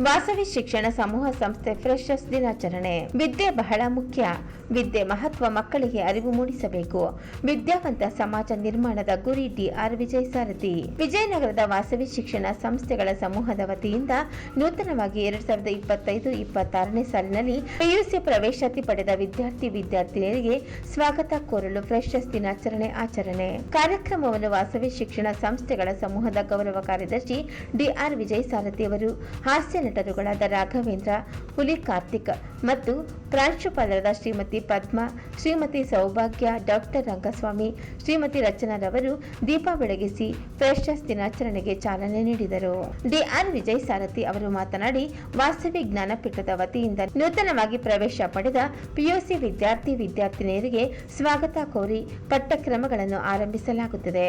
ವಾಸವಿ ಶಿಕ್ಷಣ ಸಮೂಹ ಸಂಸ್ಥೆ ಫ್ರೆಶರ್ಸ್ ದಿನಾಚರಣೆ. ವಿದ್ಯೆ ಬಹಳ ಮುಖ್ಯ. ವಿದ್ಯೆ ಮಹತ್ವ ಮಕ್ಕಳಿಗೆ ಅರಿವು ಮೂಡಿಸಬೇಕು. ವಿದ್ಯಾವಂತ ಸಮಾಜ ನಿರ್ಮಾಣದ ಗುರಿ ಡಿ ಆರ್ ವಿಜಯ್ ಸಾರಥಿ. ವಿಜಯನಗರದ ವಾಸವಿ ಶಿಕ್ಷಣ ಸಂಸ್ಥೆಗಳ ಸಮೂಹದ ವತಿಯಿಂದ ನೂತನವಾಗಿ ಎರಡ್ ಸಾವಿರದ ಇಪ್ಪತ್ತೈದು ಇಪ್ಪತ್ತಾರನೇ ಸಾಲಿನಲ್ಲಿ ಪಿಯುಸಿ ಪ್ರವೇಶಾತಿ ಪಡೆದ ವಿದ್ಯಾರ್ಥಿ ವಿದ್ಯಾರ್ಥಿನಿಯರಿಗೆ ಸ್ವಾಗತ ಕೋರಲು ಫ್ರೆಶರ್ಸ್ ದಿನಾಚರಣೆ ಆಚರಣೆ. ಕಾರ್ಯಕ್ರಮವನ್ನು ವಾಸವಿ ಶಿಕ್ಷಣ ಸಂಸ್ಥೆಗಳ ಸಮೂಹದ ಗೌರವ ಕಾರ್ಯದರ್ಶಿ ಡಿಆರ್ ವಿಜಯ್ ಸಾರಥಿ ಅವರು ಹಾಸ್ಯ ನಟರುಗಳಾದ ರಾಘವೇಂದ್ರ ಹುಲಿ ಕಾರ್ತಿಕ್ ಮತ್ತು ಪ್ರಾಂಶುಪಾಲರಾದ ಶ್ರೀಮತಿ ಪದ್ಮ, ಶ್ರೀಮತಿ ಸೌಭಾಗ್ಯ, ಡಾಕ್ಟರ್ ರಂಗಸ್ವಾಮಿ, ಶ್ರೀಮತಿ ರಚನಾರವರು ದೀಪ ಬೆಳಗಿಸಿ ಫ್ರೆಶರ್ಸ್ ದಿನಾಚರಣೆಗೆ ಚಾಲನೆ ನೀಡಿದರು. ಡಿಆರ್ ವಿಜಯ್ ಸಾರಥಿ ಅವರು ಮಾತನಾಡಿ ವಾಸ್ತವಿ ಜ್ಞಾನಪೀಠದ ವತಿಯಿಂದ ನೂತನವಾಗಿ ಪ್ರವೇಶ ಪಡೆದ ಪಿಯುಸಿ ವಿದ್ಯಾರ್ಥಿ ವಿದ್ಯಾರ್ಥಿನಿಯರಿಗೆ ಸ್ವಾಗತ ಕೋರಿ ಪಠ್ಯಕ್ರಮಗಳನ್ನು ಆರಂಭಿಸಲಾಗುತ್ತದೆ.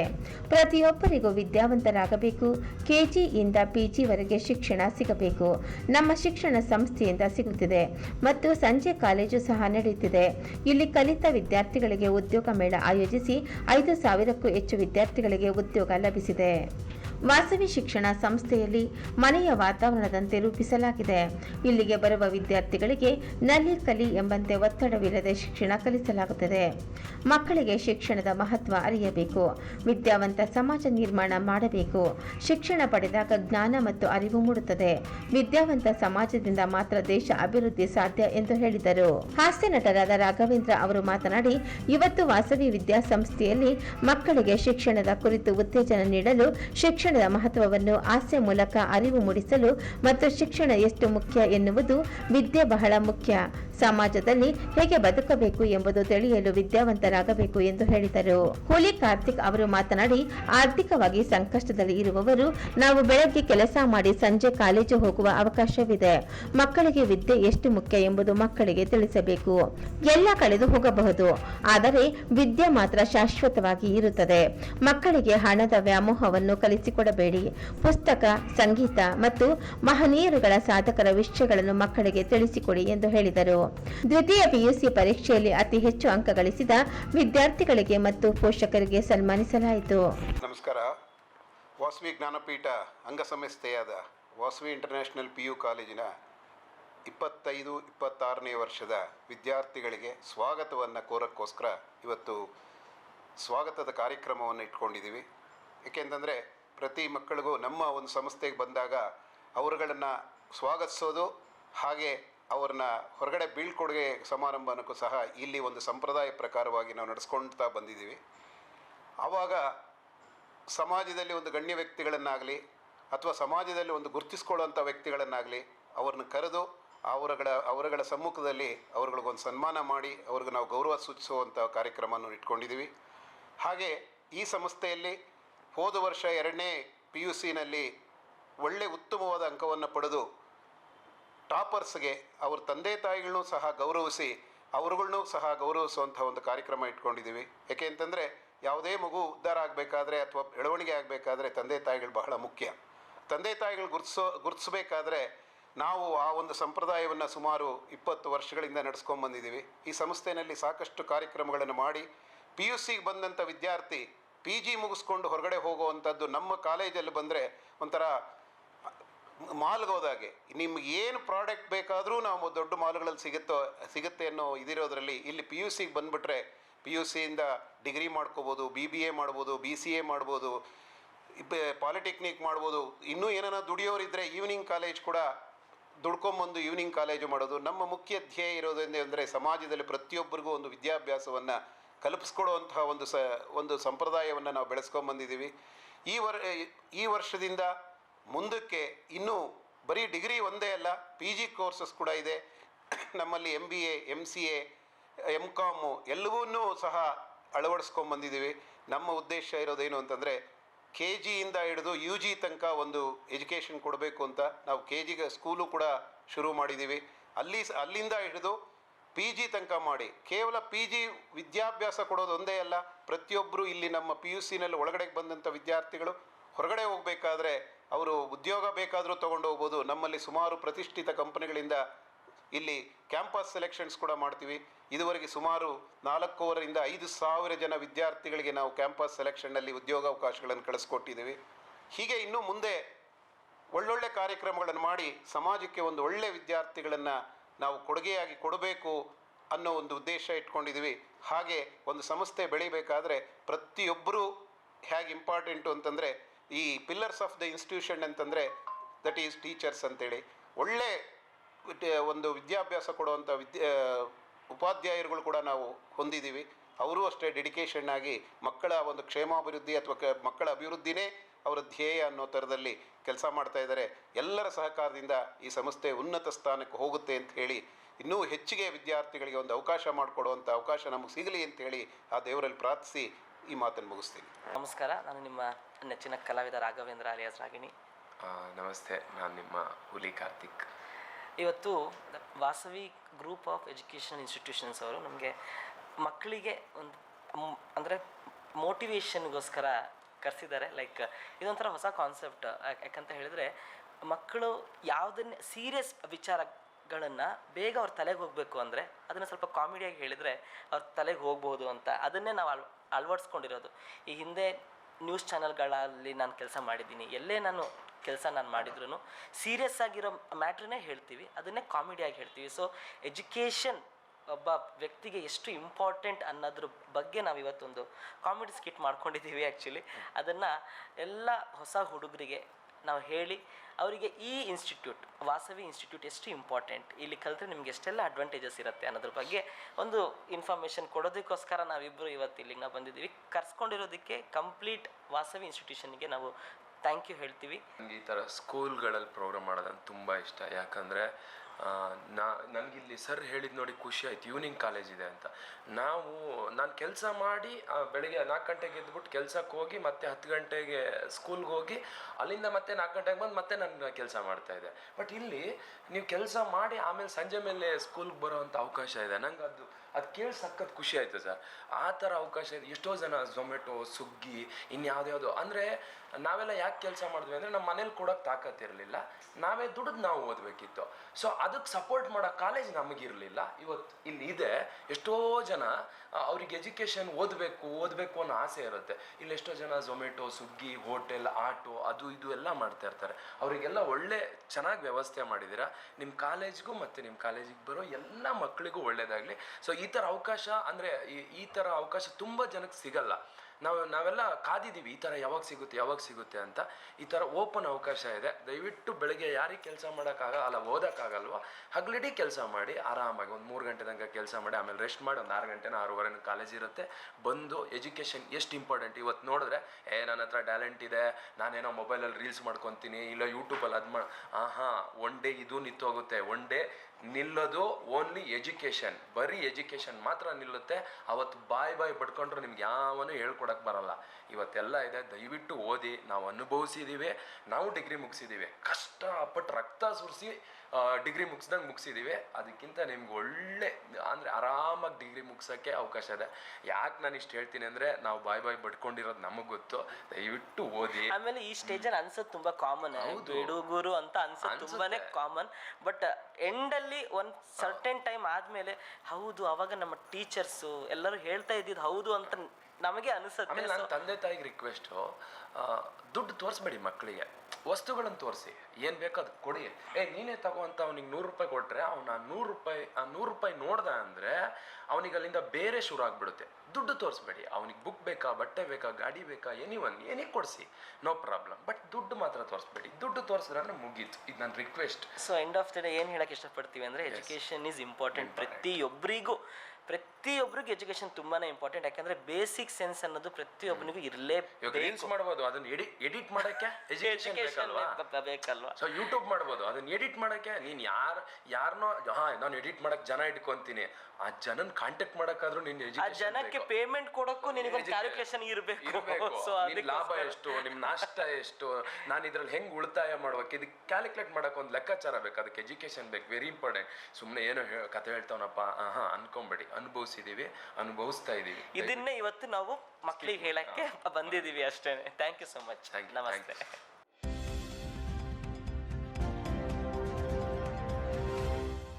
ಪ್ರತಿಯೊಬ್ಬರಿಗೂ ವಿದ್ಯಾವಂತರಾಗಬೇಕು. ಕೆಜಿಯಿಂದ ಪಿಜಿವರೆಗೆ ಶಿಕ್ಷಣ ಸಿಗಬೇಕು. ನಮ್ಮ ಶಿಕ್ಷಣ ಸಂಸ್ಥೆಯಿಂದ ಸಿಗುತ್ತಿದೆ. ಮತ್ತು ಸಂಜೆ ಕಾಲೇಜು ಸಹ ನಡೆಯುತ್ತಿದೆ. ಇಲ್ಲಿ ಕಲಿತ ವಿದ್ಯಾರ್ಥಿಗಳಿಗೆ ಉದ್ಯೋಗ ಮೇಳ ಆಯೋಜಿಸಿ ಐದು ಸಾವಿರಕ್ಕೂ ಹೆಚ್ಚು ವಿದ್ಯಾರ್ಥಿಗಳಿಗೆ ಉದ್ಯೋಗ ಲಭಿಸಿದೆ. ವಾಸವಿ ಶಿಕ್ಷಣ ಸಂಸ್ಥೆಯಲ್ಲಿ ಮನೆಯ ವಾತಾವರಣದಂತೆ ರೂಪಿಸಲಾಗಿದೆ. ಇಲ್ಲಿಗೆ ಬರುವ ವಿದ್ಯಾರ್ಥಿಗಳಿಗೆ ನಲ್ಲಿ ಕಲಿ ಎಂಬಂತೆ ಒತ್ತಡವಿಲ್ಲದೆ ಶಿಕ್ಷಣ ಕಲಿಸಲಾಗುತ್ತದೆ. ಮಕ್ಕಳಿಗೆ ಶಿಕ್ಷಣದ ಮಹತ್ವ ಅರಿಯಬೇಕು. ವಿದ್ಯಾವಂತ ಸಮಾಜ ನಿರ್ಮಾಣ ಮಾಡಬೇಕು. ಶಿಕ್ಷಣ ಪಡೆದಾಗ ಜ್ಞಾನ ಮತ್ತು ಅರಿವು ಮೂಡುತ್ತದೆ. ವಿದ್ಯಾವಂತ ಸಮಾಜದಿಂದ ಮಾತ್ರ ದೇಶ ಅಭಿವೃದ್ಧಿ ಸಾಧ್ಯ ಎಂದು ಹೇಳಿದರು. ಹಾಸ್ಯ ನಟರಾದ ರಾಘವೇಂದ್ರ ಅವರು ಮಾತನಾಡಿ, ಇವತ್ತು ವಾಸವಿ ವಿದ್ಯಾಸಂಸ್ಥೆಯಲ್ಲಿ ಮಕ್ಕಳಿಗೆ ಶಿಕ್ಷಣದ ಕುರಿತು ಉತ್ತೇಜನ ನೀಡಲು ಶಿಕ್ಷಣದ ಮಹತ್ವವನ್ನು ಆಸೆ ಮೂಲಕ ಅರಿವು ಮೂಡಿಸಲು ಮತ್ತು ಶಿಕ್ಷಣ ಎಷ್ಟು ಮುಖ್ಯ ಎನ್ನುವುದು ವಿದ್ಯೆ ಬಹಳ ಮುಖ್ಯ. ಸಮಾಜದಲ್ಲಿ ಹೇಗೆ ಬದುಕಬೇಕು ಎಂಬುದು ತಿಳಿಯಲು ವಿದ್ಯಾವಂತರಾಗಬೇಕು ಎಂದು ಹೇಳಿದರು. ಹುಲಿ ಕಾರ್ತಿಕ್ ಅವರು ಮಾತನಾಡಿ, ಆರ್ಥಿಕವಾಗಿ ಸಂಕಷ್ಟದಲ್ಲಿ ಇರುವವರು ನಾವು ಬೆಳಗ್ಗೆ ಕೆಲಸ ಮಾಡಿ ಸಂಜೆ ಕಾಲೇಜು ಹೋಗುವ ಅವಕಾಶವಿದೆ. ಮಕ್ಕಳಿಗೆ ವಿದ್ಯೆ ಎಷ್ಟು ಮುಖ್ಯ ಎಂಬುದು ಮಕ್ಕಳಿಗೆ ತಿಳಿಸಬೇಕು. ಎಲ್ಲ ಕಳೆದು ಹೋಗಬಹುದು. ಆದರೆ ವಿದ್ಯೆ ಮಾತ್ರ ಶಾಶ್ವತವಾಗಿ ಇರುತ್ತದೆ. ಮಕ್ಕಳಿಗೆ ಹಣದ ವ್ಯಾಮೋಹವನ್ನು ಕಲಿಸಿಕೊಡಬೇಡಿ. ಪುಸ್ತಕ, ಸಂಗೀತ ಮತ್ತು ಮಹನೀಯರುಗಳ ಸಾಧಕರ ವಿಷಯಗಳನ್ನು ಮಕ್ಕಳಿಗೆ ತಿಳಿಸಿಕೊಡಿ ಎಂದು ಹೇಳಿದರು. ದ್ವಿತೀಯ ಪಿಯುಸಿ ಪರೀಕ್ಷೆಯಲ್ಲಿ ಅತಿ ಹೆಚ್ಚು ಅಂಕ ಗಳಿಸಿದ ವಿದ್ಯಾರ್ಥಿಗಳಿಗೆ ಮತ್ತು ಪೋಷಕರಿಗೆ ಸನ್ಮಾನಿಸಲಾಯಿತು. ನಮಸ್ಕಾರ. ವಾಸವಿ ಜ್ಞಾನಪೀಠ ಅಂಗಸಂಸ್ಥೆಯಾದ ವಾಸವಿ ಇಂಟರ್ನ್ಯಾಷನಲ್ ಪಿ ಯು ಕಾಲೇಜಿನ ಇಪ್ಪತ್ತೈದು, ಇಪ್ಪತ್ತಾರನೇ ವರ್ಷದ ವಿದ್ಯಾರ್ಥಿಗಳಿಗೆ ಸ್ವಾಗತವನ್ನು ಕೋರಕ್ಕೋಸ್ಕರ ಇವತ್ತು ಸ್ವಾಗತದ ಕಾರ್ಯಕ್ರಮವನ್ನು ಇಟ್ಕೊಂಡಿದ್ದೀವಿ. ಏಕೆಂತಂದರೆ ಪ್ರತಿ ಮಕ್ಕಳಿಗೂ ನಮ್ಮ ಒಂದು ಸಂಸ್ಥೆಗೆ ಬಂದಾಗ ಅವರುಗಳನ್ನು ಸ್ವಾಗತಿಸೋದು ಹಾಗೆ ಅವ್ರನ್ನ ಹೊರಗಡೆ ಬೀಳ್ಕೊಡುಗೆ ಸಮಾರಂಭನಕ್ಕೂ ಸಹ ಇಲ್ಲಿ ಒಂದು ಸಂಪ್ರದಾಯ ಪ್ರಕಾರವಾಗಿ ನಾವು ನಡೆಸ್ಕೊಳ್ತಾ ಬಂದಿದ್ದೀವಿ. ಆವಾಗ ಸಮಾಜದಲ್ಲಿ ಒಂದು ಗಣ್ಯ ವ್ಯಕ್ತಿಗಳನ್ನಾಗಲಿ ಅಥವಾ ಸಮಾಜದಲ್ಲಿ ಒಂದು ಗುರುತಿಸ್ಕೊಳ್ಳುವಂಥ ವ್ಯಕ್ತಿಗಳನ್ನಾಗಲಿ ಅವ್ರನ್ನ ಕರೆದು ಅವರುಗಳ ಅವರುಗಳ ಸಮ್ಮುಖದಲ್ಲಿ ಅವರುಗಳಿಗೊಂದು ಸನ್ಮಾನ ಮಾಡಿ ಅವ್ರಿಗೆ ನಾವು ಗೌರವ ಸೂಚಿಸುವಂಥ ಕಾರ್ಯಕ್ರಮವನ್ನು ಇಟ್ಕೊಂಡಿದ್ದೀವಿ. ಹಾಗೆ ಈ ಸಂಸ್ಥೆಯಲ್ಲಿ ಹೋದ ವರ್ಷ ಎರಡನೇ ಪಿ ಯು ಸಿನಲ್ಲಿ ಒಳ್ಳೆ ಉತ್ತಮವಾದ ಅಂಕವನ್ನು ಪಡೆದು ಟಾಪರ್ಸ್ಗೆ ಅವ್ರ ತಂದೆ ತಾಯಿಗಳನ್ನೂ ಸಹ ಗೌರವಿಸಿ, ಅವ್ರುಗಳ್ನೂ ಸಹ ಗೌರವಿಸುವಂಥ ಒಂದು ಕಾರ್ಯಕ್ರಮ ಇಟ್ಕೊಂಡಿದ್ದೀವಿ. ಯಾಕೆ ಅಂತಂದರೆ, ಯಾವುದೇ ಮಗು ಉದ್ಧಾರ ಆಗಬೇಕಾದ್ರೆ ಅಥವಾ ಬೆಳವಣಿಗೆ ಆಗಬೇಕಾದ್ರೆ ತಂದೆ ತಾಯಿಗಳು ಬಹಳ ಮುಖ್ಯ. ತಂದೆ ತಾಯಿಗಳು ಗುರುತಿಸೋ, ಗುರುತಿಸಬೇಕಾದ್ರೆ ನಾವು ಆ ಒಂದು ಸಂಪ್ರದಾಯವನ್ನು ಸುಮಾರು ಇಪ್ಪತ್ತು ವರ್ಷಗಳಿಂದ ನಡೆಸ್ಕೊಂಡ್ಬಂದಿದ್ದೀವಿ ಈ ಸಂಸ್ಥೆಯಲ್ಲಿ ಸಾಕಷ್ಟು ಕಾರ್ಯಕ್ರಮಗಳನ್ನು ಮಾಡಿ, ಪಿ ಯು ಸಿಗೆ ಬಂದಂಥ ವಿದ್ಯಾರ್ಥಿ, ಪಿ ಜಿ ಮುಗಿಸ್ಕೊಂಡು ಹೊರಗಡೆ ಹೋಗುವಂಥದ್ದು ನಮ್ಮ ಕಾಲೇಜಲ್ಲಿ ಬಂದರೆ ಒಂಥರ ಮಾಲ್ಗೆ ಹೋದಾಗೆ ನಿಮ್ಗೆ ಏನು ಪ್ರಾಡಕ್ಟ್ ಬೇಕಾದರೂ ನಾವು ದೊಡ್ಡ ಮಾಲ್ಗಳಲ್ಲಿ ಸಿಗುತ್ತೋ, ಸಿಗುತ್ತೆ ಅನ್ನೋ ಇದಿರೋದ್ರಲ್ಲಿ ಇಲ್ಲಿ ಪಿ ಯು ಸಿಗೆ ಬಂದುಬಿಟ್ರೆ ಪಿ ಯು ಸಿಯಿಂದ ಡಿಗ್ರಿ ಮಾಡ್ಕೋಬೋದು ಬಿ ಬಿ ಎ ಮಾಡ್ಬೋದು ಬಿ ಸಿ ಎ ಮಾಡ್ಬೋದು ಪಾಲಿಟೆಕ್ನಿಕ್ ಮಾಡ್ಬೋದು. ಇನ್ನೂ ಏನಾರ ದುಡಿಯೋರಿದ್ದರೆ ಈವ್ನಿಂಗ್ ಕಾಲೇಜ್ ಕೂಡ ದುಡ್ಕೊಂಬಂದು ಈವ್ನಿಂಗ್ ಕಾಲೇಜು ಮಾಡೋದು. ನಮ್ಮ ಮುಖ್ಯ ಧ್ಯೇಯ ಇರೋದ್ರಿಂದ ಅಂದರೆ ಸಮಾಜದಲ್ಲಿ ಪ್ರತಿಯೊಬ್ಬರಿಗೂ ಒಂದು ವಿದ್ಯಾಭ್ಯಾಸವನ್ನು ಕಲ್ಪಿಸ್ಕೊಡುವಂತಹ ಒಂದು ಸ, ಒಂದು ಸಂಪ್ರದಾಯವನ್ನು ನಾವು ಬೆಳೆಸ್ಕೊಂಬಂದಿದ್ದೀವಿ. ಈ ವರ್, ಈ ವರ್ಷದಿಂದ ಮುಂದಕ್ಕೆ ಇನ್ನೂ ಬರೀ ಡಿಗ್ರಿ ಒಂದೇ ಅಲ್ಲ ಪಿ ಜಿ ಕೋರ್ಸಸ್ ಕೂಡ ಇದೆ. ನಮ್ಮಲ್ಲಿ M B A M C A M com ಎಲ್ಲವನ್ನೂ ಸಹ ಅಳವಡಿಸ್ಕೊಂಬಂದಿದ್ದೀವಿ ನಮ್ಮ ಉದ್ದೇಶ ಇರೋದೇನು ಅಂತಂದರೆ ಕೆ ಜಿಯಿಂದ ಹಿಡಿದು ಯು ಜಿ ತನಕ ಒಂದು ಎಜುಕೇಷನ್ ಕೊಡಬೇಕು ಅಂತ ನಾವು ಕೆ ಜಿಗೆ ಸ್ಕೂಲು ಕೂಡ ಶುರು ಮಾಡಿದ್ದೀವಿ. ಅಲ್ಲಿ ಅಲ್ಲಿಂದ ಹಿಡಿದು ಪಿ ಜಿ ತನಕ ಮಾಡಿ, ಕೇವಲ ಪಿ ಜಿ ವಿದ್ಯಾಭ್ಯಾಸ ಕೊಡೋದು ಒಂದೇ ಅಲ್ಲ ಪ್ರತಿಯೊಬ್ಬರು ಇಲ್ಲಿ ನಮ್ಮ ಪಿ ಯು ಸಿನಲ್ಲಿ ಒಳಗಡೆಗೆ ಬಂದಂಥ ವಿದ್ಯಾರ್ಥಿಗಳು ಹೊರಗಡೆ ಹೋಗಬೇಕಾದ್ರೆ ಅವರು ಉದ್ಯೋಗ ಬೇಕಾದರೂ ತೊಗೊಂಡು ಹೋಗ್ಬೋದು. ನಮ್ಮಲ್ಲಿ ಸುಮಾರು ಪ್ರತಿಷ್ಠಿತ ಕಂಪನಿಗಳಿಂದ ಇಲ್ಲಿ ಕ್ಯಾಂಪಸ್ ಸೆಲೆಕ್ಷನ್ಸ್ ಕೂಡ ಮಾಡ್ತೀವಿ. ಇದುವರೆಗೆ ಸುಮಾರು ನಾಲ್ಕೂವರೆಯಿಂದ ಐದು ಸಾವಿರ ಜನ ವಿದ್ಯಾರ್ಥಿಗಳಿಗೆ ನಾವು ಕ್ಯಾಂಪಸ್ ಸೆಲೆಕ್ಷನ್ನಲ್ಲಿ ಉದ್ಯೋಗಾವಕಾಶಗಳನ್ನು ಕಳಿಸ್ಕೊಟ್ಟಿದ್ದೀವಿ. ಹೀಗೆ ಇನ್ನೂ ಮುಂದೆ ಒಳ್ಳೊಳ್ಳೆ ಕಾರ್ಯಕ್ರಮಗಳನ್ನು ಮಾಡಿ ಸಮಾಜಕ್ಕೆ ಒಂದು ಒಳ್ಳೆ ವಿದ್ಯಾರ್ಥಿಗಳನ್ನು ನಾವು ಕೊಡುಗೆಯಾಗಿ ಕೊಡಬೇಕು ಅನ್ನೋ ಒಂದು ಉದ್ದೇಶ ಇಟ್ಕೊಂಡಿದ್ದೀವಿ. ಹಾಗೆ ಒಂದು ಸಂಸ್ಥೆ ಬೆಳಿಬೇಕಾದ್ರೆ ಪ್ರತಿಯೊಬ್ಬರೂ ಹೇಗೆ ಇಂಪಾರ್ಟೆಂಟು ಅಂತಂದರೆ ಈ ಪಿಲ್ಲರ್ಸ್ ಆಫ್ ದ ಇನ್ಸ್ಟಿಟ್ಯೂಷನ್ ಅಂತಂದರೆ ದಟ್ ಈಸ್ ಟೀಚರ್ಸ್ ಅಂತೇಳಿ. ಒಳ್ಳೆ ಒಂದು ವಿದ್ಯಾಭ್ಯಾಸ ಕೊಡುವಂಥ ವಿದ್ಯಾ, ಉಪಾಧ್ಯಾಯರುಗಳು ಕೂಡ ನಾವು ಹೊಂದಿದ್ದೀವಿ ಅವರೂ ಅಷ್ಟೇ ಡೆಡಿಕೇಶನ್ ಆಗಿ ಮಕ್ಕಳ ಒಂದು ಕ್ಷೇಮಾಭಿವೃದ್ಧಿ ಅಥವಾ ಮಕ್ಕಳ ಅಭಿವೃದ್ಧಿನೇ ಅವರ ಧ್ಯೇಯ ಅನ್ನೋ ಥರದಲ್ಲಿ ಕೆಲಸ ಮಾಡ್ತಾ ಇದ್ದಾರೆ. ಎಲ್ಲರ ಸಹಕಾರದಿಂದ ಈ ಸಂಸ್ಥೆ ಉನ್ನತ ಸ್ಥಾನಕ್ಕೆ ಹೋಗುತ್ತೆ ಅಂತ ಹೇಳಿ, ಇನ್ನೂ ಹೆಚ್ಚಿಗೆ ವಿದ್ಯಾರ್ಥಿಗಳಿಗೆ ಒಂದು ಅವಕಾಶ ಮಾಡಿಕೊಡುವಂಥ ಅವಕಾಶ ನಮಗೆ ಸಿಗಲಿ ಅಂತ ಹೇಳಿ ಆ ದೇವರಲ್ಲಿ ಪ್ರಾರ್ಥಿಸಿ ಈ ಮಾತನ್ನು ಮುಗಿಸ್ತೀನಿ. ನಮಸ್ಕಾರ. ನಾನು ನಿಮ್ಮ ನೆಚ್ಚಿನ ಕಲಾವಿದ ರಾಘವೇಂದ್ರ ಅಲಿಯಾಸ್ ರಾಗಿಣಿ. ನಮಸ್ತೆ ನಾನು ನಿಮ್ಮ ಹುಲಿ ಕಾರ್ತಿಕ್. ಇವತ್ತು Vasavi group of education institutions ಅವರು ನಮಗೆ ಮಕ್ಕಳಿಗೆ ಒಂದು ಅಂದರೆ ಮೋಟಿವೇಶನ್ಗೋಸ್ಕರ ಕರೆಸಿದ್ದಾರೆ. ಲೈಕ್ ಇದೊಂಥರ ಹೊಸ ಕಾನ್ಸೆಪ್ಟ್. ಯಾಕಂತ ಹೇಳಿದರೆ ಮಕ್ಕಳು ಯಾವುದನ್ನೇ ಸೀರಿಯಸ್ ವಿಚಾರಗಳನ್ನು ಬೇಗ ಅವ್ರ ತಲೆಗೆ ಹೋಗಬೇಕು ಅಂದರೆ ಅದನ್ನು ಸ್ವಲ್ಪ ಕಾಮಿಡಿಯಾಗಿ ಹೇಳಿದರೆ ಅವ್ರ ತಲೆಗೆ ಹೋಗ್ಬೋದು ಅಂತ. ಅದನ್ನೇ ನಾವು ಅಳ್ ಅಳವಡಿಸ್ಕೊಂಡಿರೋದು. ಈ ಹಿಂದೆ ನ್ಯೂಸ್ ಚಾನಲ್ಗಳಲ್ಲಿ ನಾನು ಕೆಲಸ ಮಾಡಿದ್ದೀನಿ. ಎಲ್ಲೇ ನಾನು ಕೆಲಸ ನಾನು ಮಾಡಿದ್ರು ಸೀರಿಯಸ್ ಆಗಿರೋ ಮ್ಯಾಟ್ರನ್ನೇ ಹೇಳ್ತೀವಿ. ಅದನ್ನೇ ಕಾಮಿಡಿಯಾಗಿ ಹೇಳ್ತೀವಿ. ಸೊ ಎಜುಕೇಷನ್ ಒಬ್ಬ ವ್ಯಕ್ತಿಗೆ ಎಷ್ಟು ಇಂಪಾರ್ಟೆಂಟ್ ಅನ್ನೋದ್ರ ಬಗ್ಗೆ ನಾವು ಇವತ್ತೊಂದು ಕಾಮಿಡಿ ಸ್ಕಿಟ್ ಮಾಡ್ಕೊಂಡಿದ್ದೀವಿ ಆ್ಯಕ್ಚುಲಿ ಅದನ್ನು ಎಲ್ಲ ಹೊಸ ಹುಡುಗರಿಗೆ ನಾವು ಹೇಳಿ ಅವರಿಗೆ ಈ ಇನ್ಸ್ಟಿಟ್ಯೂಟ್, ವಾಸವಿ ಇನ್ಸ್ಟಿಟ್ಯೂಟ್ ಎಷ್ಟು ಇಂಪಾರ್ಟೆಂಟ್. ಇಲ್ಲಿ ಕಲಿತ್ರೆ ನಿಮ್ಗೆ ಎಷ್ಟೆಲ್ಲ ಅಡ್ವಾಂಟೇಜಸ್ ಇರುತ್ತೆ ಅನ್ನೋದ್ರ ಬಗ್ಗೆ ಒಂದು ಇನ್ಫಾರ್ಮೇಷನ್ ಕೊಡೋದಕ್ಕೋಸ್ಕರ ನಾವಿಬ್ಬರು ಇವತ್ತು ಇಲ್ಲಿಗೆ ನಾವು ಬಂದಿದ್ದೀವಿ. ಕರ್ಸ್ಕೊಂಡಿರೋದಕ್ಕೆ ಕಂಪ್ಲೀಟ್ ವಾಸವಿ ಇನ್ಸ್ಟಿಟ್ಯೂಷನ್ಗೆ ನಾವು ಥ್ಯಾಂಕ್ ಯು ಹೇಳ್ತೀವಿ. ಈ ಥರ ಸ್ಕೂಲ್ಗಳಲ್ಲಿ ಪ್ರೋಗ್ರಾಮ್ ಮಾಡೋದಂತ ತುಂಬ ಇಷ್ಟ. ಯಾಕಂದರೆ ನಾ, ನನಗಿಲ್ಲಿ ಸರ್ ಹೇಳಿದ ನೋಡಿ ಖುಷಿ ಆಯ್ತು ಈವ್ನಿಂಗ್ ಕಾಲೇಜ್ ಇದೆ ಅಂತ. ನಾವು, ನಾನು ಕೆಲಸ ಮಾಡಿ ಬೆಳಗ್ಗೆ ನಾಲ್ಕು ಗಂಟೆಗೆ ಎದ್ಬಿಟ್ಟು ಕೆಲಸಕ್ಕೆ ಹೋಗಿ, ಮತ್ತೆ ಹತ್ತು ಗಂಟೆಗೆ ಸ್ಕೂಲ್ಗೆ ಹೋಗಿ, ಅಲ್ಲಿಂದ ಮತ್ತೆ ನಾಲ್ಕು ಗಂಟೆಗೆ ಬಂದು ಮತ್ತೆ ನಾನು ಕೆಲಸ ಮಾಡ್ತಾ ಇದ್ದೆ. ಬಟ್ ಇಲ್ಲಿ ನೀವು ಕೆಲಸ ಮಾಡಿ, ಆಮೇಲೆ ಸಂಜೆ ಮೇಲೆ ಸ್ಕೂಲ್ಗೆ ಬರೋವಂಥ ಅವಕಾಶ ಇದೆ. ನಂಗೆ ಅದು ಅದು ಕೇಳಿ ಸಖತ್ ಖುಷಿ ಆಯಿತು ಸರ್. ಆ ಥರ ಅವಕಾಶ ಇದೆ. ಎಷ್ಟೋ ಜನ ಝೊಮ್ಯಾಟೊ ಸುಗ್ಗಿ ಇನ್ಯಾವುದ್ಯಾವುದು. ಅಂದರೆ ನಾವೆಲ್ಲ ಯಾಕೆ ಕೆಲಸ ಮಾಡಿದ್ವಿ ಅಂದರೆ ನಮ್ಮ ಮನೇಲಿ ತಾಕತ್ತು ಇರಲಿಲ್ಲ. ನಾವೇ ದುಡ್ದು ನಾವು ಓದಬೇಕಿತ್ತು. ಸೊ ಅದಕ್ಕೆ ಸಪೋರ್ಟ್ ಮಾಡೋ ಕಾಲೇಜ್ ನಮಗಿರಲಿಲ್ಲ. ಇವತ್ತು ಇಲ್ಲಿ ಇದೆ. ಎಷ್ಟೋ ಜನ ಅವ್ರಿಗೆ ಎಜುಕೇಷನ್ ಓದಬೇಕು ಓದಬೇಕು ಅನ್ನೋ ಆಸೆ ಇರುತ್ತೆ. ಇಲ್ಲಿ ಎಷ್ಟೋ ಜನ ಝೊಮೆಟೊ ಸ್ವಿಗ್ಗಿ ಹೋಟೆಲ್ ಆಟೋ ಅದು ಇದು ಎಲ್ಲ ಮಾಡ್ತಾ ಇರ್ತಾರೆ. ಅವರಿಗೆಲ್ಲ ಒಳ್ಳೆ, ಚೆನ್ನಾಗಿ ವ್ಯವಸ್ಥೆ ಮಾಡಿದ್ದೀರಾ? ನಿಮ್ಮ ಕಾಲೇಜ್ಗೂ ಮತ್ತು ನಿಮ್ಮ ಕಾಲೇಜಿಗೆ ಬರೋ ಎಲ್ಲ ಮಕ್ಕಳಿಗೂ ಒಳ್ಳೇದಾಗಲಿ. ಸೊ ಈ ಥರ ಅವಕಾಶ ಅಂದರೆ ಈ ಥರ ಅವಕಾಶ ತುಂಬ ಜನಕ್ಕೆ ಸಿಗಲ್ಲ. ನಾವು, ನಾವೆಲ್ಲ ಕಾದಿದ್ದೀವಿ, ಈ ಥರ ಯಾವಾಗ ಸಿಗುತ್ತೆ ಯಾವಾಗ ಸಿಗುತ್ತೆ ಅಂತ. ಈ ಥರ ಓಪನ್ ಅವಕಾಶ ಇದೆ. ದಯವಿಟ್ಟು ಬೆಳಗ್ಗೆ ಯಾರಿಗೆ ಕೆಲಸ ಮಾಡೋಕ್ಕಾಗಲ್ಲ, ಓದೋಕ್ಕಾಗಲ್ವ, ಹಗ್ಲಿಡಿ ಕೆಲಸ ಮಾಡಿ, ಆರಾಮಾಗಿ ಒಂದು ಮೂರು ಗಂಟೆ ತನಕ ಕೆಲಸ ಮಾಡಿ, ಆಮೇಲೆ ರೆಸ್ಟ್ ಮಾಡಿ, ಒಂದು ಆರು ಗಂಟೆನ ಆರೂವರೆ ಕಾಲೇಜ್ ಇರುತ್ತೆ. ಬಂದು ಎಜುಕೇಷನ್ ಎಷ್ಟು ಇಂಪಾರ್ಟೆಂಟ್ ಇವತ್ತು ನೋಡಿದ್ರೆ, ಏ, ನನ್ನ ಹತ್ರ ಟ್ಯಾಲೆಂಟ್ ಇದೆ, ನಾನೇನೋ ಮೊಬೈಲಲ್ಲಿ ರೀಲ್ಸ್ ಮಾಡ್ಕೊತೀನಿ, ಇಲ್ಲ ಯೂಟ್ಯೂಬಲ್ಲಿ ಅದು ಮಾಡಿ ಹಾಂ ಒನ್ ಡೇ ಇದು ನಿಂತೋಗುತ್ತೆ. ಒನ್ ಡೇ ನಿಲ್ಲೋದು ಓನ್ಲಿ ಎಜುಕೇಷನ್ ಬರೀ ಎಜುಕೇಷನ್ ಮಾತ್ರ ನಿಲ್ಲುತ್ತೆ. ಅವತ್ತು ಬಾಯ್ ಬಾಯ್ ಪಡ್ಕೊಂಡ್ರು ನಿಮ್ಗೆ ಯಾವನು ಬರಲ್ಲ. ಇವತ್ತೆಲ್ಲ ಇದೆ ದಯವಿಟ್ಟು ಓದಿ. ನಾವು ಅನುಭವಿಸಿದ್ದೀವಿ ನಾವು ಡಿಗ್ರಿ ಮುಗಿಸಿದ್ದೀವಿ ಕಷ್ಟಪಟ್ಟು ರಕ್ತ ಸುರಿಸಿ ಡಿಗ್ರಿ ಮುಗಿಸ್ದಂಗೆ ಮುಗಿಸಿದ್ದೀವಿ ಅದಕ್ಕಿಂತ ನಿಮ್ಗೆ ಒಳ್ಳೆ ಅಂದರೆ ಆರಾಮಾಗಿ ಡಿಗ್ರಿ ಮುಗ್ಸೋಕ್ಕೆ ಅವಕಾಶ ಇದೆ. ಯಾಕೆ ನಾನು ಇಷ್ಟು ಹೇಳ್ತೀನಿ ಅಂದರೆ ನಾವು ಬಾಯ್ ಬಾಯ್ ಬಡ್ಕೊಂಡಿರೋದು ನಮಗೆ ಗೊತ್ತು. ದಯವಿಟ್ಟು ಓದಿ. ಆಮೇಲೆ ಈ ಸ್ಟೇಜಲ್ಲಿ ಅನ್ಸೋದು ತುಂಬಾ ಕಾಮನ್ ಬಿಡುಗೂರು ಅಂತ ಅನ್ಸೋದು ತುಂಬಾನೇ ಕಾಮನ್ ಬಟ್ ಎಂಡಲ್ಲಿ ಒಂದು ಸರ್ಟೆನ್ ಟೈಮ್ ಆದ್ಮೇಲೆ ಹೌದು ಅವಾಗ ನಮ್ಮ ಟೀಚರ್ಸು ಎಲ್ಲರೂ ಹೇಳ್ತಾ ಇದ್ದಿದ್ದು ಹೌದು ಅಂತ ನಮಗೆ ಅನಿಸುತ್ತೆ. ಆಮೇಲೆ ನನ್ನ ತಂದೆ ತಾಯಿಗೆ ರಿಕ್ವೆಸ್ಟು ದುಡ್ಡು ತೋರಿಸ್ಬೇಡಿ ಮಕ್ಕಳಿಗೆ. ವಸ್ತುಗಳನ್ನು ತೋರಿಸಿ. ಏನು ಬೇಕೋ ಅದು ಕೊಡಿ. ಏ ನೀನೇ ತಗೋ ಅಂತ ಅವ್ನಿಗೆ ನೂರು ರೂಪಾಯಿ ಕೊಟ್ಟರೆ ಅವನು ನೂರು ರೂಪಾಯಿ ಆ ನೂರು ರೂಪಾಯಿ ನೋಡ್ದ ಅಂದರೆ ಅವನಿಗೆ ಅಲ್ಲಿಂದ ಬೇರೆ ಶುರು ಆಗಿಬಿಡುತ್ತೆ. ದುಡ್ಡು ತೋರಿಸ್ಬೇಡಿ. ಅವನಿಗೆ ಬುಕ್ ಬೇಕಾ ಬಟ್ಟೆ ಬೇಕಾ ಗಾಡಿ ಬೇಕಾ ಎನಿ ಒನ್ ಏನೇ ಕೊಡಿಸಿ. ನೋ ಪ್ರಾಬ್ಲಮ್ ಬಟ್ ದುಡ್ಡು ಮಾತ್ರ ತೋರಿಸ್ಬೇಡಿ. ದುಡ್ಡು ತೋರಿಸಿದ್ರೆ ಮುಗೀತು. ಇದು ನನ್ನ request so end of the day ಏನು ಹೇಳಕ್ಕೆ ಇಷ್ಟಪಡ್ತೀವಿ ಅಂದರೆ ಎಜುಕೇಷನ್ ಈಸ್ ಇಂಪಾರ್ಟೆಂಟ್ ಪ್ರತಿಯೊಬ್ಬರಿಗೂ ಪ್ರತಿಯೊಬ್ಬರಿಗೂ ಎಜುಕೇಶನ್ ತುಂಬಾನೇ ಇಂಪಾರ್ಟೆಂಟ್ ಯಾಕಂದ್ರೆ ಬೇಸಿಕ್ ಸೆನ್ಸ್ ಅನ್ನೋದು ಪ್ರತಿಯೊಬ್ಬನಿಗೂ ಇರಲೇ ರೀಲ್ಸ್ ಮಾಡಬಹುದು ಅದನ್ನ ಎಡಿ ಎಡಿಟ್ ಮಾಡಕ್ಕೆ ಎಜುಕೇಶನ್ ಬೇಕಲ್ವಾ? ಸೊ ಯೂಟ್ಯೂಬ್ ಮಾಡ್ಬೋದು ಅದನ್ನ ಎಡಿಟ್ ಮಾಡಕ್ಕೆ ನೀನ್ ಯಾರ ಯಾರನ್ನೋ ಹಾ ನಾನು ಎಡಿಟ್ ಮಾಡಕ್ ಜನ ಇಟ್ಕೊಂತೀನಿ. ಆ ಜನನ ಕಾಂಟ್ಯಾಕ್ಟ್ ಮಾಡಕ್ಕಾದ್ರೂ ನಿನ್ನ ಆ ಜನಕ್ಕೆ ಪೇಮೆಂಟ್ ಕೊಡಕ್ಕೂ ನಿನಗೊಂದು ಕ್ಯಾಲ್ಕುಲೇಷನ್ ಇರಬೇಕು. ಸೊ ನಿನ್ ಲಾಭ ಎಷ್ಟು ನಿಮ್ ನಾಷ್ಟ ಎಷ್ಟು ನಾನು ಇದ್ರಲ್ಲಿ ಹೆಂಗ್ ಉಳಿತಾಯ ಮಾಡ್ಬೇಕು? ಇದಕ್ಕೆ ಕ್ಯಾಲ್ಕುಲೇಟ್ ಮಾಡಕ್ ಒಂದು ಲೆಕ್ಕಾಚಾರ ಬೇಕು. ಅದಕ್ಕೆ ಎಜುಕೇಶನ್ ಬೇಕು. ವೆರಿ ಇಂಪಾರ್ಟೆಂಟ್ ಸುಮ್ಮನೆ ಏನೋ ಕತೆ ಹೇಳ್ತಾವನಪ್ಪ. ಹಾ ಅನ್ಕೊಂಬೇಡಿ. ಅನುಭವಿಸಿದೀವಿ ಅನುಭವಿಸ್ತಾ ಇದೀವಿ. ಇದನ್ನೇ ಇವತ್ತು ನಾವು ಮಕ್ಕಳಿಗೆ ಹೇಳಕ್ಕೆ ಬಂದಿದೀವಿ ಅಷ್ಟೇ ಥ್ಯಾಂಕ್ ಯು ಸೊ ಮಚ್ ನಮಸ್ತೆ.